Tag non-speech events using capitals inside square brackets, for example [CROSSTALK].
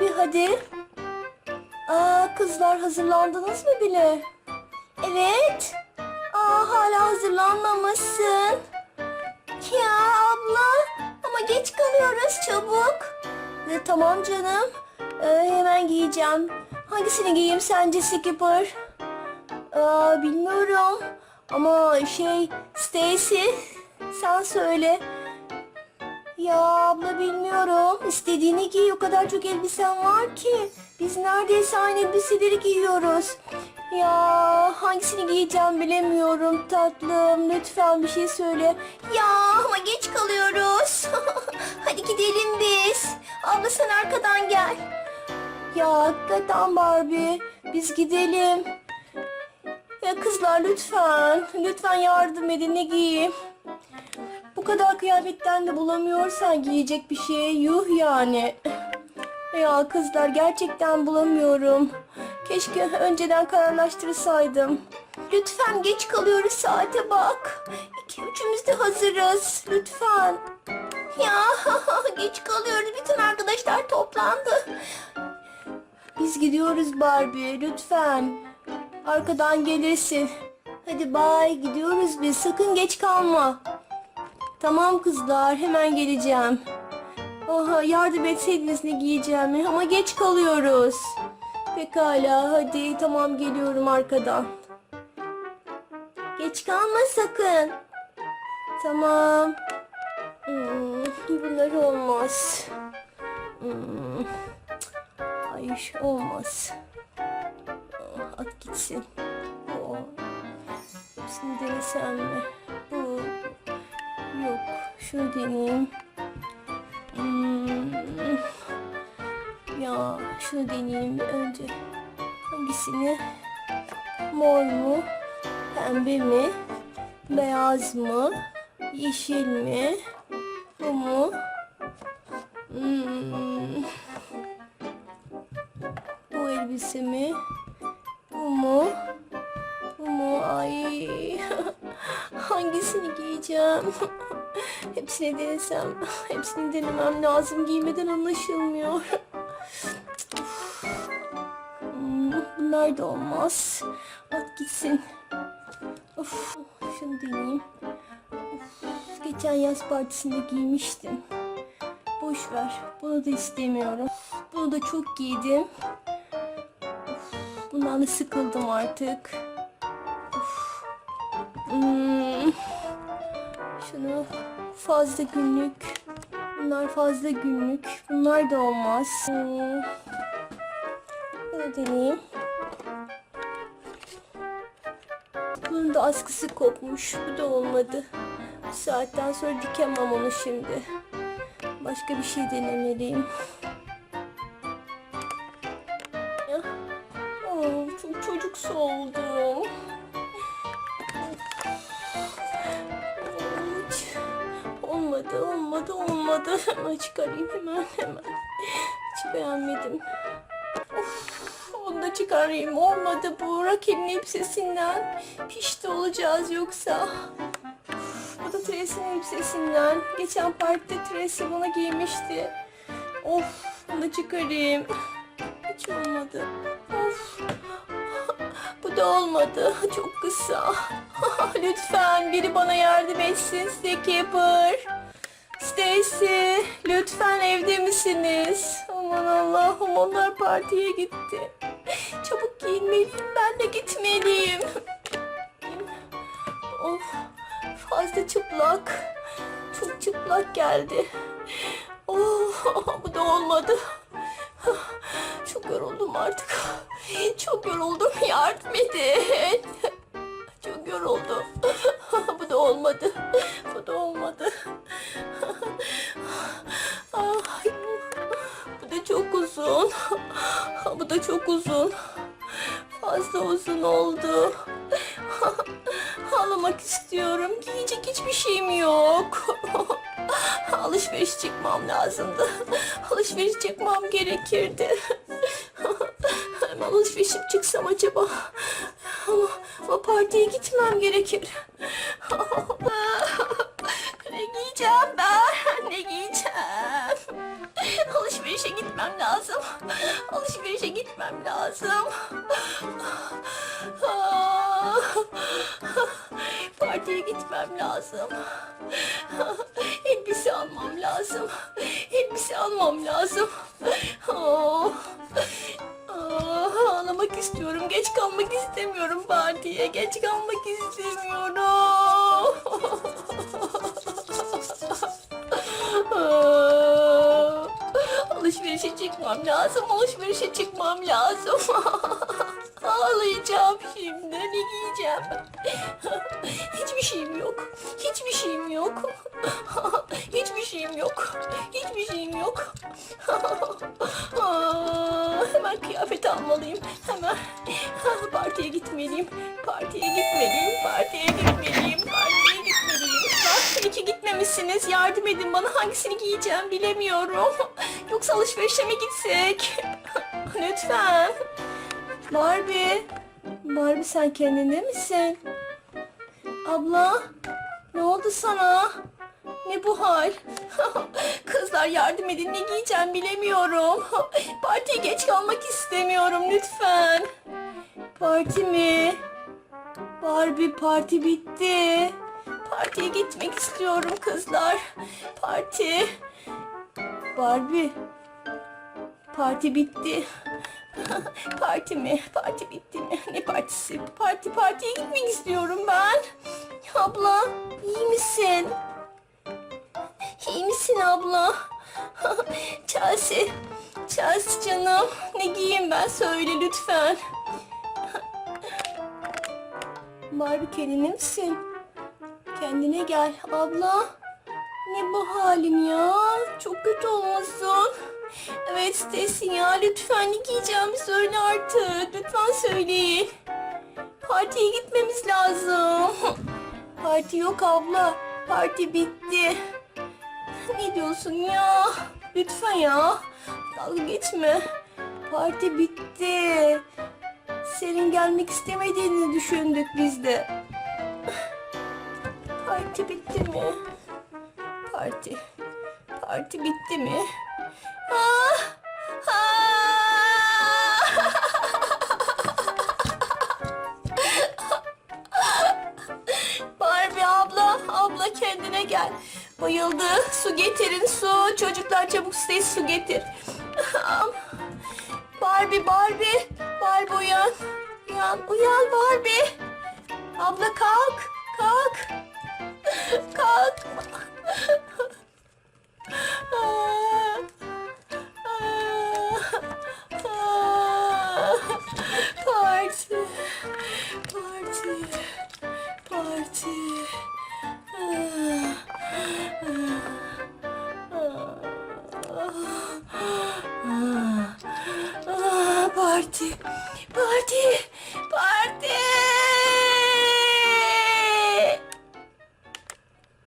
Barbie hadi. Aa kızlar hazırlandınız mı bile? Evet. Aa hala hazırlanmamışsın. Ya abla ama geç kalıyoruz çabuk. E, tamam canım. E, hemen giyeceğim. Hangisini giyeyim sence Skipper? Aa, bilmiyorum. Ama şey Stacy sen söyle. Ya abla bilmiyorum. İstediğini giy. O kadar çok elbisen var ki. Biz neredeyse aynı elbiseleri giyiyoruz. Ya hangisini giyeceğim bilemiyorum tatlım. Lütfen bir şey söyle. Ya ama geç kalıyoruz. [LAUGHS] Hadi gidelim biz. Abla sen arkadan gel. Ya hakikaten Barbie. Biz gidelim. Ya kızlar lütfen. Lütfen yardım edin ne giyeyim. Kadar kıyafetten de bulamıyorsan giyecek bir şey yuh yani. Ya kızlar gerçekten bulamıyorum. Keşke önceden kararlaştırsaydım. Lütfen geç kalıyoruz saate bak. İki üçümüz de hazırız. Lütfen. Ya [LAUGHS] geç kalıyoruz. Bütün arkadaşlar toplandı. Biz gidiyoruz Barbie. Lütfen. Arkadan gelirsin. Hadi bay gidiyoruz biz. Sakın geç kalma. Tamam kızlar hemen geleceğim. Oha yardım etseydiniz ne giyeceğimi ama geç kalıyoruz. Pekala hadi tamam geliyorum arkadan. Geç kalma sakın. Tamam. Hmm, bunlar olmaz. Hmm. Ay olmaz. At gitsin. Oh. Hepsini denesem mi? Yok, şunu deneyeyim. Hmm. Ya, şunu deneyeyim önce. Hangisini? Mor mu? Pembe mi? Beyaz mı? Yeşil mi? Bu mu? Hmm. Bu elbise mi? Hangisini giyeceğim? [LAUGHS] Hepsini denesem. Hepsini denemem lazım. Giymeden anlaşılmıyor. Bunlar da olmaz. At gitsin. Of, şunu deneyeyim. Of, geçen yaz partisinde giymiştim. Boş ver. Bunu da istemiyorum. Bunu da çok giydim. Of, bundan da sıkıldım artık. Of. Hmm. Şunu fazla günlük. Bunlar fazla günlük. Bunlar da olmaz. Hmm. Bunu deneyeyim. Bunun da askısı kopmuş. Bu da olmadı. Bu saatten sonra dikemem onu şimdi. Başka bir şey denemeliyim. Olmadı. Hemen çıkarayım hemen hemen. Hiç beğenmedim. Of, onu da çıkarayım. Olmadı bu rakibin elbisesinden. Pişti olacağız yoksa. Bu da Tracy'nin elbisesinden. Geçen partide Tracy bana giymişti. Of, onu da çıkarayım. Hiç olmadı. Of. Bu da olmadı. Çok kısa. [LAUGHS] lütfen biri bana yardım etsin Skipper. Stacy, lütfen evde misiniz? Aman Allah'ım onlar partiye gitti. Çabuk giyinmeliyim ben de gitmeliyim. Of fazla çıplak. Çok çıplak geldi. Oh, [LAUGHS] bu da olmadı. Çok yoruldum artık. Çok yoruldum. Yardım edin. Çok yoruldum. [LAUGHS] Bu da olmadı. Bu da olmadı. Bu da çok uzun. Bu da çok uzun. Fazla uzun oldu. Ağlamak istiyorum. Giyecek hiçbir şeyim yok. Alışveriş çıkmam lazımdı. Alışveriş çıkmam gerekirdi. Hemen alışveriş çıksam acaba? Ama, ama partiye gitmem gerekir. ne giyeceğim ben? Ne giyeceğim? Alışverişe gitmem lazım. Alışverişe gitmem lazım. Partiye gitmem lazım. Elbise almam lazım. Elbise almam lazım. Çıkmam lazım. Alışverişe çıkmam lazım. [LAUGHS] Ağlayacağım şimdi. Ne giyeceğim? [LAUGHS] Hiçbir şeyim yok. Hiçbir şeyim yok. [LAUGHS] Hiçbir şeyim yok. Hiçbir şeyim yok. Hemen kıyafet almalıyım. Hemen partiye gitmeliyim. Partiye gitmeliyim. Partiye gitmeliyim. Partiye gitmeliyim. İyi ki gitmemişsiniz. Yardım edin bana hangisini giyeceğim bilemiyorum. [LAUGHS] Yoksa alışverişe mi gitsek? [LAUGHS] Lütfen. Barbie. Barbie sen kendinde misin? Abla. Ne oldu sana? Ne bu hal? [LAUGHS] Kızlar yardım edin ne giyeceğim bilemiyorum. Partiye geç kalmak istemiyorum lütfen. Parti mi? Barbie parti bitti. Partiye gitmek istiyorum kızlar. Parti. Barbie. Parti bitti. [LAUGHS] Parti mi? Parti bitti mi? Ne partisi? Parti partiye gitmek istiyorum ben. Abla iyi misin? İyi misin abla? [LAUGHS] Chelsea, Chelsea canım. Ne giyeyim ben söyle lütfen. Barbie kendine misin? Kendine gel abla. Ne bu halin ya? Çok kötü olmasın. Evet Stacy ya lütfen ne giyeceğimi söyle artık. Lütfen söyleyin. Partiye gitmemiz lazım. [LAUGHS] Parti yok abla. Parti bitti. Ne diyorsun ya? Lütfen ya. Dalga geçme. Parti bitti. Senin gelmek istemediğini düşündük biz de. Parti bitti mi? Parti. Parti bitti mi? Ah! Ah! Barbie abla, abla kendine gel. Bayıldı. Su getirin su. Çocuklar çabuk size su getir. Barbie, Barbie. Barbie uyan. Uyan, uyan Barbie. Abla kalk, kalk. Kalk.